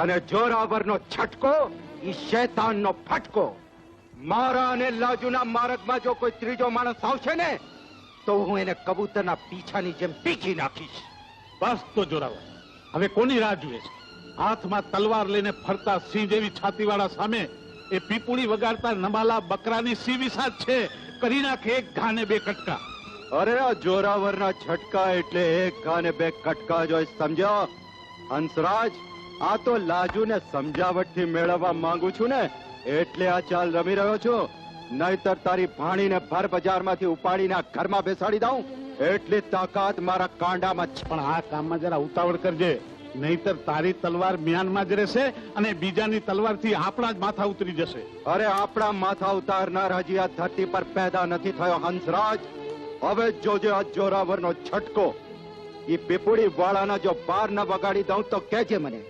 અને જોરાવરનો છટકો ઈ શેતાનનો ફટકો. મારા અને લાજુના માર્ગમાં જો કોઈ ત્રીજો માણસ આવશે ને તો હું એને કબૂતરના પીછાની જેમ પીછી નાખીશ. બસ તો જોરાવર. હવે કોની રાહ જુએ છે? હાથમાં તલવાર લઈને ફરતા સિંહ જેવી છાતીવાળા સામે એ પીપુડી વગાડતા નમાલા બકરાની સિંહ વિસાદ છે. કરી નાખે એક ઘાને બે કટકા. અરે આ જોરાવરના છટકા એટલે એક ઘાને બે કટકા જોઈ સમજો હંસરાજ આ તો લાજુને સમજાવટથી મેળવવા માંગુ છું ને એટલે આ ચાલ રમી રહ્યો છું. નહીતર તારી ભાણીને ભર બજારમાંથી ઉપાડીને આ ઘરમાં બેસાડી દઉં. એટલી તાકાત મારા કાંડામાં છે. પણ આ કામમાં જરા ઉતાવળ કરજે. નહીતર તારી તલવાર મ્યાનમાં જ રહેશે અને બીજાની તલવારથી આપણા જ માથા ઉતરી જશે. અરે આપણા માથા ઉતારનાર હજી આ ધરતી પર પેદા નથી થયો હંસરાજ. હવે જોજે આ જોરાવરનો છટકો. એ પીપુડી વાળાના જો બાર ન વગાડી દઉં તો કેજે મને.